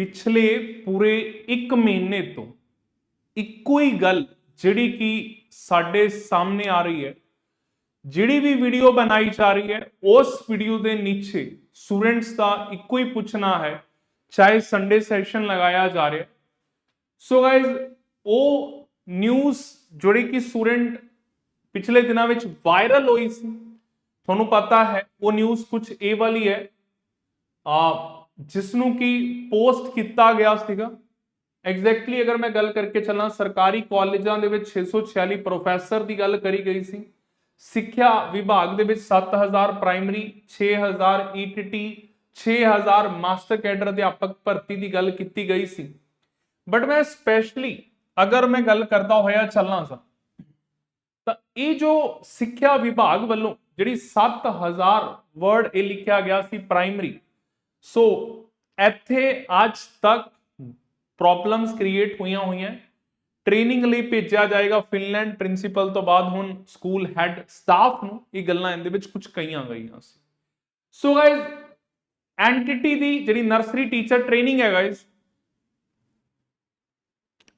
ਪਿਛਲੇ ਪੂਰੇ 1 ਮਹੀਨੇ ਤੋਂ ਇੱਕੋ ਹੀ ਗੱਲ ਜਿਹੜੀ ਕਿ ਸਾਡੇ ਸਾਹਮਣੇ ਆ ਰਹੀ ਹੈ। ਜਿਹੜੀ ਵੀ ਵੀਡੀਓ ਬਣਾਈ ਜਾ ਰਹੀ ਹੈ, ਉਸ ਵੀਡੀਓ ਦੇ ਨੀਚੇ ਸਟੂਡੈਂਟਸ ਦਾ ਇੱਕੋ ਹੀ ਪੁੱਛਣਾ ਹੈ, ਚਾਹੇ ਸੰਡੇ ਸੈਸ਼ਨ ਲਗਾਇਆ ਜਾ ਰਿਹਾ। ਸੋ ਗਾਇਜ਼ ਉਹ ਨਿਊਜ਼ ਜਿਹੜੀ ਕਿ ਸਟੂਡੈਂਟ ਪਿਛਲੇ ਦਿਨਾਂ ਵਿੱਚ ਵਾਇਰਲ ਹੋਈ ਸੀ, ਤੁਹਾਨੂੰ ਪਤਾ ਹੈ, ਉਹ ਨਿਊਜ਼ ਕੁਝ ਇਹ ਵਾਲੀ ਹੈ। ਆ ਜਿਸ ਨੂੰ ਕਿ ਪੋਸਟ ਕੀਤਾ ਗਿਆ ਸੀਗਾ ਐਗਜ਼ੈਕਟਲੀ ਅਗਰ ਮੈਂ ਗੱਲ ਕਰਕੇ ਚੱਲਾਂ ਸਰਕਾਰੀ ਕਾਲਜਾਂ ਦੇ ਵਿੱਚ 646 ਪ੍ਰੋਫੈਸਰ ਦੀ ਗੱਲ ਕਰੀ ਗਈ ਸੀ ਸਿੱਖਿਆ ਵਿਭਾਗ ਦੇ ਵਿੱਚ 7000 ਪ੍ਰਾਇਮਰੀ 6000 ਈਟੀਟੀ 6000 ਮਾਸਟਰ ਕੈਡਰ ਅਧਿਆਪਕ ਭਰਤੀ ਦੀ ਗੱਲ ਕੀਤੀ ਗਈ ਸੀ ਬਟ ਮੈਂ ਸਪੈਸ਼ਲੀ ਅਗਰ ਮੈਂ ਗੱਲ ਕਰਦਾ ਹੋਇਆ ਚੱਲਾਂ ਸਾਂ ਤਾਂ ਇਹ ਜੋ ਸਿੱਖਿਆ ਵਿਭਾਗ ਵੱਲੋਂ ਜਿਹੜੀ 7000 ਵਰਡ ਇਹ ਲਿਖਿਆ ਗਿਆ ਸੀ ਪ੍ਰਾਇਮਰੀ ਸੋ ਇੱਥੇ ਅੱਜ ਤੱਕ ਪ੍ਰੋਬਲਮਸ ਕ੍ਰੀਏਟ ਹੋਈਆਂ ਹੋਈਆਂ। ਟ੍ਰੇਨਿੰਗ ਲਈ ਭੇਜਿਆ ਜਾਏਗਾ ਫਿਨਲੈਂਡ ਪ੍ਰਿੰਸੀਪਲ ਤੋਂ ਬਾਅਦ ਹੁਣ ਸਕੂਲ ਹੈੱਡ ਸਟਾਫ ਨੂੰ। ਇਹ ਗੱਲਾਂ ਇਹਦੇ ਵਿੱਚ ਕੁਝ ਕਹੀਆਂ ਗਈਆਂ ਸੀ। ਸੋ ਗਾਇਜ਼ ਐਂਟੀਟੀ ਦੀ ਜਿਹੜੀ ਨਰਸਰੀ ਟੀਚਰ ਟ੍ਰੇਨਿੰਗ ਹੈ ਗਾਇਜ਼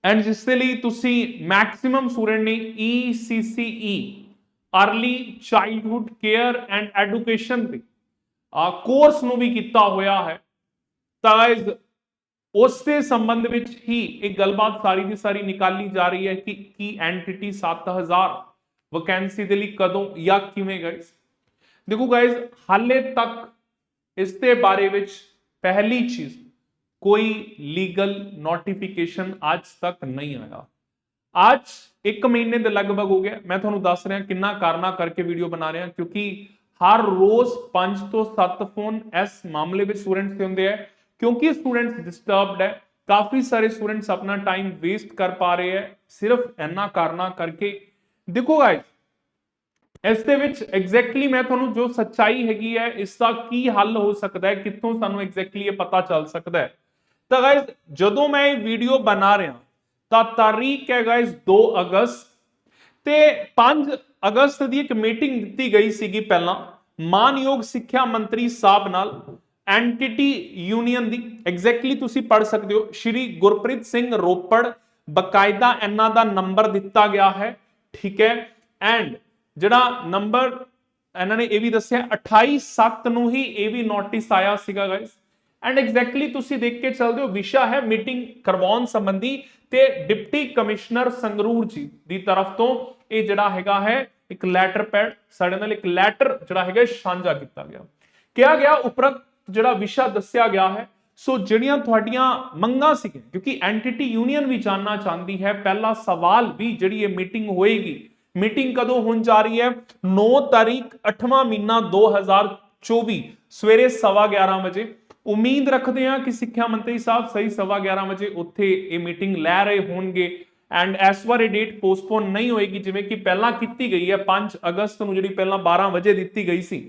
ਐਂਡ ਜਿਸ ਦੇ ਲਈ ਤੁਸੀਂ ਮੈਕਸਿਮਮ ਸਟੂਡੈਂਟ ਨੇ E ECCE early childhood care and education ਦੇ। ਆ ਕੋਰਸ ਨੂੰ ਵੀ ਕੀਤਾ ਹੋਇਆ ਹੈ। ਤਾਂ ਗਾਇਜ਼ ਉਸ ਦੇ ਸੰਬੰਧ ਵਿੱਚ ਹੀ ਇਹ ਗੱਲਬਾਤ ਸਾਰੀ ਦੀ ਸਾਰੀ ਨਿਕਾਲੀ ਜਾ ਰਹੀ ਹੈ ਕਿ ਕੀ ਐਂਟੀਟੀ 7000 ਵੈਕੈਂਸੀ ਦੇ ਲਈ ਕਦੋਂ ਜਾਂ ਕਿਵੇਂ ਗਾਇਜ਼ ਦੇਖੋ ਗਾਇਜ਼ ਹਾਲੇ ਤੱਕ ਇਸ ਦੇ ਬਾਰੇ ਵਿੱਚ ਪਹਿਲੀ ਚੀਜ਼, ਕੋਈ ਲੀਗਲ ਨੋਟੀਫਿਕੇਸ਼ਨ ਅੱਜ ਤੱਕ ਨਹੀਂ ਆਇਆ। ਅੱਜ 1 ਮਹੀਨੇ ਦੇ ਲਗਭਗ ਹੋ ਗਿਆ ਮੈਂ ਤੁਹਾਨੂੰ ਦੱਸ ਰਿਹਾ ਕਿੰਨਾ ਕਾਰਨਾ ਕਰਕੇ ਵੀਡੀਓ ਬਣਾ ਰਿਹਾ, ਕਿਉਂਕਿ ਹਰ ਰੋਜ਼ 5 ਤੋਂ 7 ਫੋਨ ਇਸ ਮਾਮਲੇ ਵਿੱਚ ਸਟੂਡੈਂਟਸ ਦੇ ਹੁੰਦੇ ਆ, ਕਿਉਂਕਿ ਸਟੂਡੈਂਟਸ ਡਿਸਟਰਬਡ ਹੈ, ਕਾਫੀ ਸਾਰੇ ਸਟੂਡੈਂਟਸ ਆਪਣਾ ਟਾਈਮ ਵੇਸਟ ਕਰ ਪਾ ਰਹੇ ਹੈ, ਸਿਰਫ ਇੰਨਾ ਕਾਰਨਾ ਕਰਕੇ। ਦੇਖੋ ਗਾਇਸ ਇਸ ਦੇ ਵਿੱਚ ਐਗਜ਼ੈਕਟਲੀ ਮੈਂ ਤੁਹਾਨੂੰ ਜੋ ਸੱਚਾਈ ਹੈਗੀ ਹੈ ਇਸ ਦਾ ਕੀ ਹੱਲ ਹੋ ਸਕਦਾ ਹੈ, ਕਿੱਥੋਂ ਸਾਨੂੰ ਐਗਜ਼ੈਕਟਲੀ ਇਹ ਪਤਾ ਚੱਲ ਸਕਦਾ ਹੈ। ਤਾਂ ਗਾਇਸ ਜਦੋਂ ਮੈਂ ਇਹ ਵੀਡੀਓ ਬਣਾ ਰਿਹਾ, ਤਾਂ ਤਾਰੀਖ ਹੈ ਗਾਇਸ 2 ਅਗਸਤ, ਤੇ 5 ਅਗਸਤ ਦੀ ਇੱਕ ਮੀਟਿੰਗ ਦਿੱਤੀ ਗਈ ਸੀਗੀ ਪਹਿਲਾਂ। ਮਾਨਯੋਗ ਸਿੱਖਿਆ ਮੰਤਰੀ ਸਾਹਿਬ ਨਾਲ ਐਂਟੀਟੀ ਯੂਨੀਅਨ ਦੀ ਐਗਜ਼ੈਕਟਲੀ ਤੁਸੀਂ ਪੜ੍ਹ ਸਕਦੇ ਹੋ। ਸ਼੍ਰੀ ਗੁਰਪ੍ਰੀਤ ਸਿੰਘ ਰੋਪੜ ਬਕਾਇਦਾ ਇਹਨਾਂ ਦਾ ਨੰਬਰ ਦਿੱਤਾ ਗਿਆ ਹੈ। ਠੀਕ ਹੈ। ਐਂਡ ਜਿਹੜਾ ਨੰਬਰ ਇਹਨਾਂ ਨੇ ਇਹ ਵੀ ਦੱਸਿਆ 28 7 ਨੂੰ ਹੀ ਇਹ ਵੀ ਨੋਟਿਸ ਆਇਆ ਸੀਗਾ ਗਾਇਸ ਐਂਡ ਐਗਜ਼ੈਕਟਲੀ ਤੁਸੀਂ ਦੇਖ ਕੇ ਚੱਲਦੇ ਹੋ, ਵਿਸ਼ਾ ਹੈ ਮੀਟਿੰਗ ਕਰਵਾਉਣ ਸੰਬੰਧੀ ਤੇ ਡਿਪਟੀ ਕਮਿਸ਼ਨਰ ਸੰਗਰੂਰ ਜੀ ਦੀ ਤਰਫ ਤੋਂ ਇਹ ਜਿਹੜਾ ਹੈਗਾ ਹੈ ਇੱਕ ਲੈਟਰ ਪੈਡ ਸਾਡੇ ਨਾਲ ਇੱਕ ਲੈਟਰ ਜਿਹੜਾ ਹੈਗਾ ਸਾਂਝਾ ਕੀਤਾ ਗਿਆ ਕਿਹਾ ਗਿਆ ਉਪਰੰਤ ਜਿਹੜਾ ਵਿਸ਼ਾ ਦੱਸਿਆ ਗਿਆ ਹੈ ਸੋ ਜਿਹੜੀਆਂ ਤੁਹਾਡੀਆਂ ਮੰਗਾਂ ਸੀਗੀਆਂ ਕਿਉਂਕਿ ਐਂਟੀਟੀ ਯੂਨੀਅਨ ਵੀ ਜਾਨਣਾ ਚਾਹੁੰਦੀ ਹੈ ਪਹਿਲਾ ਸਵਾਲ ਵੀ ਜਿਹੜੀ ਇਹ ਮੀਟਿੰਗ ਹੋਏਗੀ ਮੀਟਿੰਗ ਕਦੋਂ ਹੋਣ ਜਾ ਰਹੀ ਹੈ 9 ਤਾਰੀਖ 8ਵਾਂ ਮਹੀਨਾ 2024 ਸਵੇਰੇ 11:30 ਵਜੇ ਉਮੀਦ ਰੱਖਦੇ ਹਾਂ ਕਿ ਸਿੱਖਿਆ ਮੰਤਰੀ ਸਾਹਿਬ ਸਹੀ 11:30 ਵਜੇ ਉੱਥੇ ਇਹ ਮੀਟਿੰਗ ਲੈ ਰਹੇ ਹੋਣਗੇ ਐਂਡ ਇਸ ਵਾਰ ਇਹ ਡੇਟ ਪੋਸਟਪੋਨ ਨਹੀਂ ਹੋਏਗੀ, ਜਿਵੇਂ ਕਿ ਪਹਿਲਾਂ ਕੀਤੀ ਗਈ ਹੈ 5 ਅਗਸਤ ਨੂੰ ਜਿਹੜੀ ਪਹਿਲਾਂ 12 ਵਜੇ ਦਿੱਤੀ ਗਈ ਸੀ,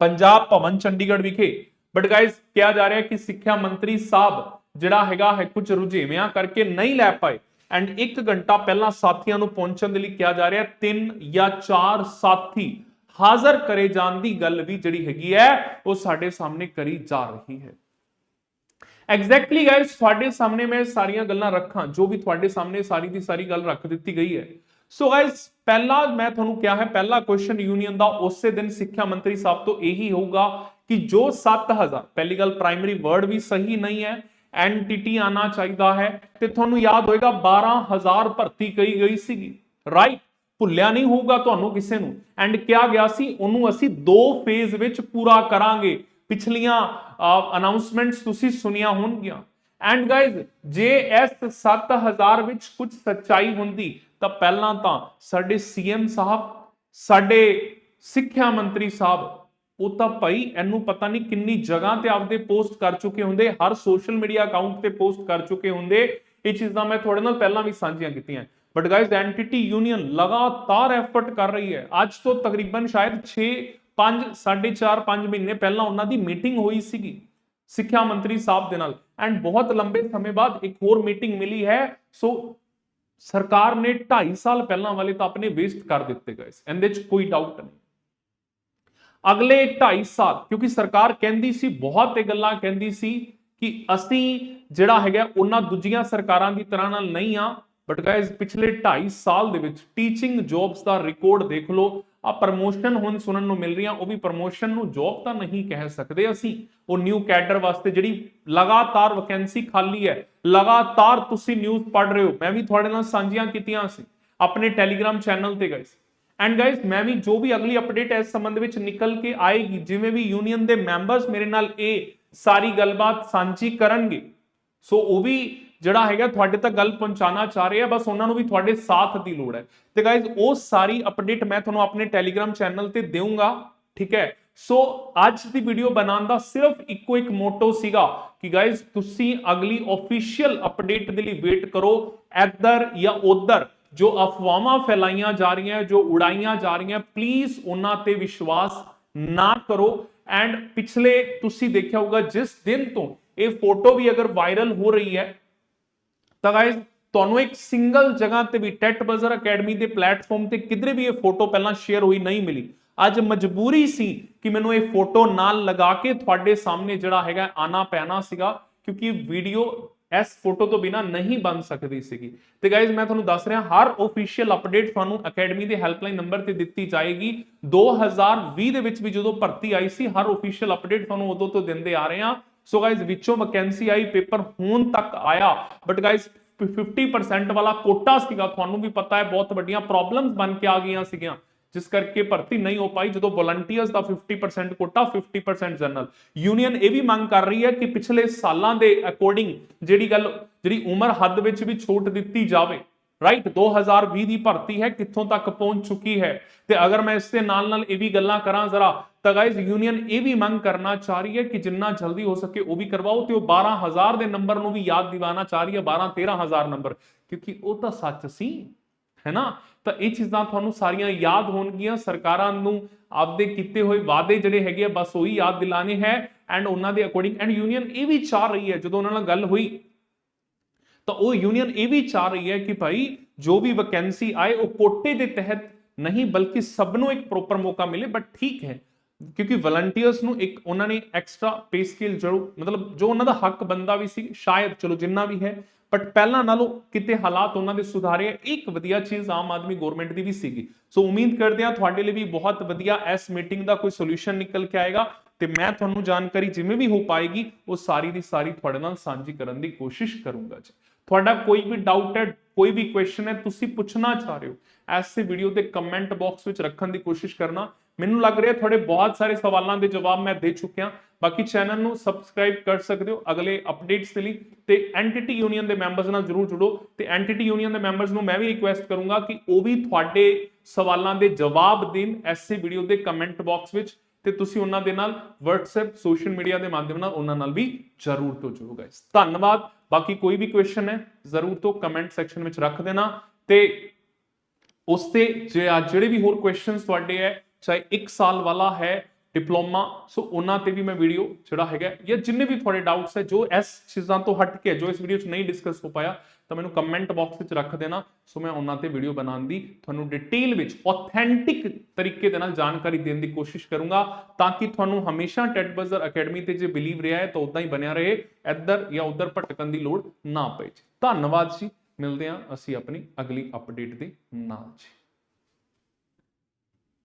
ਪੰਜਾਬ ਭਵਨ ਚੰਡੀਗੜ੍ਹ ਵਿਖੇ। ਬਟ ਗਾਇਸ ਕਿਹਾ ਜਾ ਰਿਹਾ ਕਿ ਸਿੱਖਿਆ ਮੰਤਰੀ ਸਾਹਿਬ ਜਿਹੜਾ ਹੈਗਾ ਹੈ, ਕੁਝ ਰੁਝੇਵਿਆਂ ਕਰਕੇ ਨਹੀਂ ਲੈ ਪਾਏ। ਐਂਡ 1 ਘੰਟਾ ਪਹਿਲਾਂ ਸਾਥੀਆਂ ਨੂੰ ਪਹੁੰਚਣ ਦੇ ਲਈ ਕਿਹਾ ਜਾ ਰਿਹਾ ਤਿੰਨ ਜਾਂ ਚਾਰ ਸਾਥੀ ਹਾਜ਼ਰ ਕਰੇ ਜਾਣ ਦੀ ਗੱਲ ਵੀ ਜਿਹੜੀ ਹੈਗੀ ਹੈ, ਉਹ ਸਾਡੇ ਸਾਹਮਣੇ ਕਰੀ ਜਾ ਰਹੀ ਹੈ। ਐਗਜ਼ੈਕਟਲੀ ਗਾਇਸ ਤੁਹਾਡੇ ਸਾਹਮਣੇ ਮੈਂ ਸਾਰੀਆਂ ਗੱਲਾਂ ਰੱਖਾਂ, ਜੋ ਵੀ ਤੁਹਾਡੇ ਸਾਹਮਣੇ ਸਾਰੀ ਦੀ ਸਾਰੀ ਗੱਲ ਰੱਖ ਦਿੱਤੀ ਗਈ ਹੈ। ਸੋ ਗਾਇਸ ਪਹਿਲਾ ਮੈਂ ਤੁਹਾਨੂੰ ਕਿਹਾ ਹੈ, ਪਹਿਲਾ ਕੁਐਸਚਨ ਯੂਨੀਅਨ ਦਾ ਉਸੇ ਦਿਨ ਸਿੱਖਿਆ ਮੰਤਰੀ ਸਾਹਿਬ ਤੋਂ ਇਹੀ ਹੋਊਗਾ ਕਿ ਜੋ 7000 ਪਹਿਲੀ ਗੱਲ ਪ੍ਰਾਇਮਰੀ ਵਰਡ ਵੀ ਸਹੀ ਨਹੀਂ ਹੈ ਐਨਟੀਟੀ ਆਣਾ ਚਾਹੀਦਾ ਹੈ ਤੇ ਤੁਹਾਨੂੰ ਯਾਦ ਹੋਏਗਾ 12000 ਭਰਤੀ ਕਹੀ ਗਈ ਸੀਗੀ ਰਾਈਟ ਭੁੱਲਿਆ ਨਹੀਂ ਹੋਊਗਾ ਤੁਹਾਨੂੰ ਕਿਸੇ ਨੂੰ। ਐਂਡ ਕਿਹਾ ਗਿਆ ਸੀ, ਉਹਨੂੰ ਅਸੀਂ ਦੋ ਫੇਜ਼ ਵਿੱਚ ਪੂਰਾ ਕਰਾਂਗੇ। ਪਿਛਲੀਆਂ ਅਨਾਉਂਸਮੈਂਟਸ ਤੁਸੀਂ ਸੁਣੀਆਂ ਹੋਣਗੀਆਂ। ਐਂਡ ਗਾਇਜ਼ ਜੇ ਇਸ 7000 ਵਿੱਚ ਕੁਝ ਸੱਚਾਈ ਹੁੰਦੀ, ਤਾਂ ਪਹਿਲਾਂ ਤਾਂ ਸਾਡੇ ਸੀਐਮ ਸਾਹਿਬ, ਸਾਡੇ ਸਿੱਖਿਆ ਮੰਤਰੀ ਸਾਹਿਬ, ਉਹ ਤਾਂ ਭਾਈ ਇਹਨੂੰ ਪਤਾ ਨਹੀਂ ਕਿੰਨੀ ਜਗ੍ਹਾ ਤੇ ਆਪਦੇ ਪੋਸਟ ਕਰ ਚੁੱਕੇ ਹੁੰਦੇ, ਹਰ ਸੋਸ਼ਲ ਮੀਡੀਆ ਅਕਾਊਂਟ ਤੇ ਪੋਸਟ ਕਰ ਚੁੱਕੇ ਹੁੰਦੇ। ਇਹ ਚੀਜ਼ਾਂ ਮੈਂ ਤੁਹਾਡੇ ਨਾਲ ਪਹਿਲਾਂ ਵੀ ਸਾਂਝੀਆਂ ਕੀਤੀਆਂ। ਬਟ ਗਾਇਜ਼ ਐਂਟੀਟੀ ਯੂਨੀਅਨ ਲਗਾਤਾਰ ਐਫਰਟ ਕਰ ਰਹੀ ਹੈ। ਅੱਜ ਤੋਂ ਤਕਰੀਬਨ ਸ਼ਾਇਦ 6 5 4.5 5 ਮਹੀਨੇ ਪਹਿਲਾਂ ਉਹਨਾਂ ਦੀ ਮੀਟਿੰਗ ਹੋਈ ਸੀਗੀ ਸਿੱਖਿਆ ਮੰਤਰੀ ਸਾਹਿਬ ਦੇ ਨਾਲ ਐਂਡ ਬਹੁਤ ਲੰਬੇ ਸਮੇਂ ਬਾਅਦ ਇੱਕ ਹੋਰ ਮੀਟਿੰਗ ਮਿਲੀ ਹੈ। ਸੋ ਸਰਕਾਰ ਨੇ 2.5 ਸਾਲ ਪਹਿਲਾਂ ਵਾਲੇ ਤਾਂ ਆਪਣੇ ਵੇਸਟ ਕਰ ਦਿੱਤੇ ਗਏ ਇਹਦੇ ਵਿੱਚ ਕੋਈ ਡਾਊਟ ਨਹੀਂ। ਅਗਲੇ 2.5 ਸਾਲ, ਕਿਉਂਕਿ ਸਰਕਾਰ ਕਹਿੰਦੀ ਸੀ, ਬਹੁਤ ਇਹ ਗੱਲਾਂ ਕਹਿੰਦੀ ਸੀ ਕਿ ਅਸੀਂ ਜਿਹੜਾ ਹੈਗਾ ਉਹਨਾਂ ਦੂਜੀਆਂ ਸਰਕਾਰਾਂ ਦੀ ਤਰ੍ਹਾਂ ਨਾਲ ਨਹੀਂ ਆ ਬਟ ਗਾਇਜ਼ ਪਿਛਲੇ 2.5 ਸਾਲ ਦੇ ਵਿੱਚ ਟੀਚਿੰਗ ਜੌਬਸ ਦਾ ਰਿਕਾਰਡ ਦੇਖ ਲਓ ਆ ਪ੍ਰਮੋਸ਼ਨ ਹੁਣ ਸੁਣਨ ਨੂੰ ਮਿਲ ਰਹੀਆਂ, ਉਹ ਵੀ ਪ੍ਰਮੋਸ਼ਨ ਨੂੰ ਜੌਬ ਤਾਂ ਨਹੀਂ ਕਹਿ ਸਕਦੇ ਅਸੀਂ। ਉਹ ਨਿਊ ਕੈਡਰ ਵਾਸਤੇ ਜਿਹੜੀ ਲਗਾਤਾਰ ਵੈਕੈਂਸੀ ਖਾਲੀ ਹੈ, ਲਗਾਤਾਰ ਤੁਸੀਂ ਨਿਊਜ਼ ਪੜ੍ਹ ਰਹੇ ਹੋ। ਮੈਂ ਵੀ ਤੁਹਾਡੇ ਨਾਲ ਸਾਂਝੀਆਂ ਕੀਤੀਆਂ ਸੀ, ਆਪਣੇ ਟੈਲੀਗ੍ਰਾਮ ਚੈਨਲ ਤੇ ਗਾਇਜ਼ ਐਂਡ ਗਾਇਜ਼ ਮੈਂ ਵੀ ਜੋ ਵੀ ਅਗਲੀ ਅਪਡੇਟ ਇਸ ਸੰਬੰਧ ਵਿੱਚ ਨਿਕਲ ਕੇ ਆਏਗੀ, ਜਿਵੇਂ ਵੀ ਯੂਨੀਅਨ ਦੇ ਮੈਂਬਰਸ ਮੇਰੇ ਨਾਲ ਇਹ ਸਾਰੀ ਗੱਲਬਾਤ ਸਾਂਝੀ ਕਰਨਗੇ। ਸੋ ਉਹ ਵੀ ਜਿਹੜਾ ਹੈਗਾ ਤੁਹਾਡੇ ਤੱਕ ਗੱਲ ਪਹੁੰਚਾਉਣਾ ਚਾਹ ਰਹੇ ਆ, ਬਸ ਉਹਨਾਂ ਨੂੰ ਵੀ ਤੁਹਾਡੇ ਸਾਥ ਦੀ ਲੋੜ ਹੈ। ਤੇ ਗਾਇਜ਼ ਉਹ ਸਾਰੀ ਅਪਡੇਟ ਮੈਂ ਤੁਹਾਨੂੰ ਆਪਣੇ ਟੈਲੀਗ੍ਰਾਮ ਚੈਨਲ ਤੇ ਦੇਵਾਂਗਾ ਠੀਕ ਹੈ? ਸੋ ਅੱਜ ਦੀ ਵੀਡੀਓ ਬਣਾਉਣ ਦਾ ਸਿਰਫ ਇੱਕੋ ਇੱਕ ਮੋਟੋ ਸੀਗਾ ਕਿ ਗਾਇਜ਼ ਤੁਸੀਂ ਅਗਲੀ ਅਫੀਸ਼ੀਅਲ ਅਪਡੇਟ ਦੇ ਲਈ ਵੇਟ ਕਰੋ, ਇੱਧਰ ਜਾਂ ਉੱਧਰ। ਜੋ ਅਫਵਾਹਾਂ ਫੈਲਾਈਆਂ ਜਾ ਰਹੀਆਂ, ਜੋ ਉਡਾਈਆਂ ਜਾ ਰਹੀਆਂ ਪਲੀਜ਼ ਉਹਨਾਂ ਤੇ ਵਿਸ਼ਵਾਸ ਨਾ ਕਰੋ। ਐਂਡ ਪਿਛਲੇ ਤੁਸੀਂ ਦੇਖਿਆ ਹੋਊਗਾ, ਜਿਸ ਦਿਨ ਤੋਂ ਇਹ ਫੋਟੋ ਵੀ ਅਗਰ ਵਾਇਰਲ ਹੋ ਰਹੀ ਹੈ ਤਾਂ ਗਾਇਜ਼ ਤੁਹਾਨੂੰ ਇੱਕ ਸਿੰਗਲ ਜਗ੍ਹਾ ਤੇ ਵੀ ਟੈਟ ਬਜ਼ਰ ਅਕੈਡਮੀ ਦੇ ਪਲੇਟਫਾਰਮ ਤੇ ਕਿਧਰੇ ਵੀ ਇਹ ਫੋਟੋ ਪਹਿਲਾਂ ਸ਼ੇਅਰ ਹੋਈ ਨਹੀਂ ਮਿਲੀ। ਅੱਜ ਮਜਬੂਰੀ ਸੀ ਕਿ ਮੈਨੂੰ ਇਹ ਫੋਟੋ ਨਾਲ ਲਗਾ ਕੇ ਤੁਹਾਡੇ ਸਾਹਮਣੇ ਜਿਹੜਾ ਹੈਗਾ ਆਣਾ ਪੈਣਾ ਸੀਗਾ, ਕਿਉਂਕਿ ਵੀਡੀਓ ਇਸ ਫੋਟੋ ਤੋਂ ਬਿਨਾ ਨਹੀਂ ਬਣ ਸਕਦੀ ਸੀਗੀ। ਤੇ ਗਾਇਜ਼ ਮੈਂ ਤੁਹਾਨੂੰ ਦੱਸ ਰਿਹਾ, ਹਰ ਅਫੀਸ਼ੀਅਲ ਅਪਡੇਟ ਤੁਹਾਨੂੰ ਅਕੈਡਮੀ ਦੇ ਹੈਲਪਲਾਈਨ ਨੰਬਰ ਤੇ ਦਿੱਤੀ ਜਾਏਗੀ। 2020 ਦੇ ਵਿੱਚ ਵੀ ਜਦੋਂ ਭਰਤੀ ਆਈ ਸੀ, ਹਰ ਅਫੀਸ਼ੀਅਲ ਅਪਡੇਟ ਤੁਹਾਨੂੰ ਉਦੋਂ ਤੋਂ ਦਿੰਦੇ ਆ ਰਹੇ ਆ ਸੋ ਗਾਇਜ਼ ਵਿੱਚੋਂ ਵੈਕੈਂਸੀ ਆਈ ਪੇਪਰ ਹੁਣ ਤੱਕ ਆਇਆ। ਬਟ ਗਾਇਜ਼ 50% ਵਾਲਾ ਕੋਟਾ ਸੀਗਾ, ਤੁਹਾਨੂੰ ਵੀ ਪਤਾ ਹੈ, ਬਹੁਤ ਵੱਡੀਆਂ ਪ੍ਰੋਬਲਮਸ ਬਣ ਕੇ ਆ ਗਈਆਂ ਸੀਗੀਆਂ। ਜਿਸ ਕਰਕੇ ਭਰਤੀ ਨਹੀਂ ਹੋ ਪਾਈ, ਜਦੋਂ ਵੋਲੰਟੀਅਰਸ ਦਾ 50% ਕੋਟਾ 50% ਜਨਰਲ ਯੂਨੀਅਨ ਇਹ ਵੀ ਮੰਗ ਕਰ ਰਹੀ ਹੈ ਕਿ ਪਿਛਲੇ ਸਾਲਾਂ ਦੇ ਅਕੋਰਡਿੰਗ ਜਿਹੜੀ ਗੱਲ, ਜਿਹੜੀ ਉਮਰ ਹੱਦ ਵਿੱਚ ਵੀ ਛੋਟ ਦਿੱਤੀ ਜਾਵੇ। ਰਾਈਟ 2020 ਦੀ ਭਰਤੀ ਹੈ, ਕਿੱਥੋਂ ਤੱਕ ਪਹੁੰਚ ਚੁੱਕੀ ਹੈ। ਤੇ ਅਗਰ ਮੈਂ ਇਸ ਦੇ ਨਾਲ ਨਾਲ ਇਹ ਵੀ ਗੱਲਾਂ ਕਰਾਂ, ਜ਼ਰਾ ਤਾਂ ਗਾਇਜ਼ ਯੂਨੀਅਨ ਇਹ ਵੀ ਮੰਗ ਕਰਨਾ ਚਾਹ ਰਹੀ ਹੈ ਕਿ ਜਿੰਨਾ ਜਲਦੀ ਹੋ ਸਕੇ ਉਹ ਵੀ ਕਰਵਾਓ ਤੇ ਉਹ 12000 ਦੇ ਨੰਬਰ ਨੂੰ ਵੀ ਯਾਦ ਦਿਵਾਣਾ ਚਾਹ ਰਹੀ ਹੈ 12 13000 ਨੰਬਰ ਕਿਉਂਕਿ ਉਹ ਤਾਂ ਸੱਚ ਸੀ, ਹੈ ਨਾ? ਤਾਂ ਇਹ ਚੀਜ਼ਾਂ ਤੁਹਾਨੂੰ ਸਾਰੀਆਂ ਯਾਦ ਹੋਣਗੀਆਂ। ਸਰਕਾਰਾਂ ਨੂੰ ਆਪਦੇ ਕੀਤੇ ਹੋਏ ਵਾਅਦੇ ਜਿਹੜੇ ਹੈਗੇ ਆ, ਬਸ ਉਹੀ ਯਾਦ ਦਿਲਾਣੇ ਹੈ ਐਂਡ ਉਹਨਾਂ ਦੇ ਅਕੋਰਡਿੰਗ ਐਂਡ ਯੂਨੀਅਨ ਇਹ ਵੀ ਚਾਹ ਰਹੀ ਹੈ। ਜਦੋਂ ਉਹਨਾਂ ਨਾਲ ਗੱਲ ਹੋਈ, ਤਾਂ ਉਹ ਯੂਨੀਅਨ ਇਹ ਵੀ ਚਾਹ ਰਹੀ ਹੈ ਕਿ ਭਾਈ, ਜੋ ਵੀ ਵੈਕੈਂਸੀ ਆਏ, ਉਹ ਕੋਟੇ ਦੇ ਤਹਿਤ ਨਹੀਂ, ਬਲਕਿ ਸਭ ਨੂੰ ਇੱਕ ਪ੍ਰੋਪਰ ਮੌਕਾ ਮਿਲੇ ਬਟ ਠੀਕ ਹੈ। ਕਿਉਂਕਿ ਵਲੰਟੀਅਰਸ ਨੂੰ ਇੱਕ ਉਹਨਾਂ ਨੇ ਐਕਸਟਰਾ ਪੇ ਸਕੇਲ ਜੋ ਮਤਲਬ ਜੋ ਉਹਨਾਂ ਦਾ ਹੱਕ ਬੰਦਾ ਵੀ ਸੀ, ਸ਼ਾਇਦ ਚਲੋ ਜਿੰਨਾ ਵੀ ਹੈ ਬਟ ਪਹਿਲਾਂ ਨਾਲੋਂ ਕਿਤੇ ਹਾਲਾਤ ਉਹਨਾਂ ਦੇ ਸੁਧਾਰੇ ਹੈ। ਇੱਕ ਵਧੀਆ ਚੀਜ਼ ਆਮ ਆਦਮੀ ਗਵਰਨਮੈਂਟ ਦੀ ਵੀ ਸੀਗੀ ਸੋ ਉਮੀਦ ਕਰਦੇ ਹਾਂ ਤੁਹਾਡੇ ਲਈ ਵੀ ਬਹੁਤ ਵਧੀਆ ਇਸ ਮੀਟਿੰਗ ਦਾ ਕੋਈ ਸੋਲੂਸ਼ਨ ਨਿਕਲ ਕੇ ਆਏਗਾ ਤੇ ਮੈਂ ਤੁਹਾਨੂੰ ਜਾਣਕਾਰੀ ਜਿਵੇਂ ਵੀ ਹੋ ਪਾਏਗੀ, ਉਹ ਸਾਰੀ ਦੀ ਸਾਰੀ ਤੁਹਾਡੇ ਨਾਲ ਸਾਂਝੀ ਕਰਨ ਦੀ ਕੋਸ਼ਿਸ਼ ਕਰੂੰਗਾ ਜੀ ਤੁਹਾਡਾ ਕੋਈ ਵੀ ਡਾਊਟ ਹੈ, ਕੋਈ ਵੀ ਕੁਐਸਚਨ ਹੈ, ਤੁਸੀਂ ਪੁੱਛਣਾ ਚਾਹ ਰਹੇ ਹੋ, ਐਸੇ ਵੀਡੀਓ ਦੇ ਕਮੈਂਟ ਬਾਕਸ ਵਿੱਚ ਰੱਖਣ ਦੀ ਕੋਸ਼ਿਸ਼ ਕਰਨਾ ਮੈਨੂੰ ਲੱਗ ਰਿਹਾ ਤੁਹਾਡੇ ਬਹੁਤ ਸਾਰੇ ਸਵਾਲਾਂ ਦੇ ਜਵਾਬ ਮੈਂ ਦੇ ਚੁੱਕਿਆ। ਬਾਕੀ ਚੈਨਲ ਨੂੰ ਸਬਸਕ੍ਰਾਈਬ ਕਰ ਸਕਦੇ ਹੋ ਅਗਲੇ ਅਪਡੇਟਸ ਦੇ ਲਈ ਤੇ ਐਂਟੀਟੀ ਯੂਨੀਅਨ ਦੇ ਮੈਂਬਰਸ ਨਾਲ ਜਰੂਰ ਜੁੜੋ ਤੇ ਐਂਟੀਟੀ ਯੂਨੀਅਨ ਦੇ ਮੈਂਬਰਸ ਨੂੰ ਮੈਂ ਵੀ ਰਿਕੁਐਸਟ ਕਰੂੰਗਾ ਕਿ ਉਹ ਵੀ ਤੁਹਾਡੇ ਸਵਾਲਾਂ ਦੇ ਜਵਾਬ ਦੇਣ ਐਸੇ ਵੀਡੀਓ ਦੇ ਕਮੈਂਟ ਬਾਕਸ ਵਿੱਚ ਤੇ ਤੁਸੀਂ ਉਹਨਾਂ ਦੇ ਨਾਲ WhatsApp ਸੋਸ਼ਲ ਮੀਡੀਆ ਦੇ ਮਾਧਿਅਮ ਨਾਲ ਉਹਨਾਂ ਨਾਲ ਵੀ ਜਰੂਰ ਤੋਂ ਜੁੜੋ ਗਾਇਸ ਧੰਨਵਾਦ। ਬਾਕੀ ਕੋਈ ਵੀ ਕੁਐਸਚਨ ਹੈ, ਜ਼ਰੂਰ ਤੋਂ ਕਮੈਂਟ ਸੈਕਸ਼ਨ ਵਿੱਚ ਰੱਖ ਦੇਣਾ ਤੇ ਉਸ ਤੇ ਜੇ ਜਿਹੜੇ ਵੀ ਹੋਰ ਕੁਐਸਚਨਸ ਤੁਹਾਡੇ ਹੈ ਚਾਹੇ 1 ਸਾਲ ਵਾਲਾ ਹੈ ਡਿਪਲੋਮਾ, ਸੋ ਉਹਨਾਂ ਤੇ ਵੀ ਮੈਂ ਵੀਡੀਓ ਜਿਹੜਾ ਹੈਗਾ, ਜਾਂ ਜਿੰਨੇ ਵੀ ਤੁਹਾਡੇ ਡਾਊਟਸ ਹੈ, ਜੋ ਇਸ ਚੀਜ਼ਾਂ ਤੋਂ ਹਟ ਕੇ ਜੋ ਇਸ ਵੀਡੀਓ 'ਚ ਨਹੀਂ ਡਿਸਕਸ ਹੋ ਪਾਇਆ, ਤਾਂ ਮੈਨੂੰ ਕਮੈਂਟ ਬਾਕਸ ਵਿੱਚ ਰੱਖ ਦੇਣਾ, ਸੋ ਮੈਂ ਉਹਨਾਂ ਤੇ ਵੀਡੀਓ ਬਣਾਉਣ ਦੀ ਤੁਹਾਨੂੰ ਡਿਟੇਲ ਵਿੱਚ ਆਥੈਂਟਿਕ ਤਰੀਕੇ ਦੇ ਨਾਲ ਜਾਣਕਾਰੀ ਦੇਣ ਦੀ ਕੋਸ਼ਿਸ਼ ਕਰੂੰਗਾ, ਤਾਂ ਕਿ ਤੁਹਾਨੂੰ ਹਮੇਸ਼ਾ ਟੈਟ ਬਜ਼ਰ ਅਕੈਡਮੀ ਤੇ ਜੇ ਬਿਲੀਵ ਰਿਹਾ ਹੈ, ਤਾਂ ਉਦਾਂ ਹੀ ਬਣਿਆ ਰਹੇ, ਇੱਧਰ ਜਾਂ ਉੱਧਰ ਭਟਕਣ ਦੀ ਲੋੜ ਨਾ ਪਏ ਜੀ। ਧੰਨਵਾਦ ਜੀ, ਮਿਲਦੇ ਹਾਂ ਅਸੀਂ ਆਪਣੀ ਅਗਲੀ ਅਪਡੇਟ ਦੇ ਨਾਲ ਜੀ।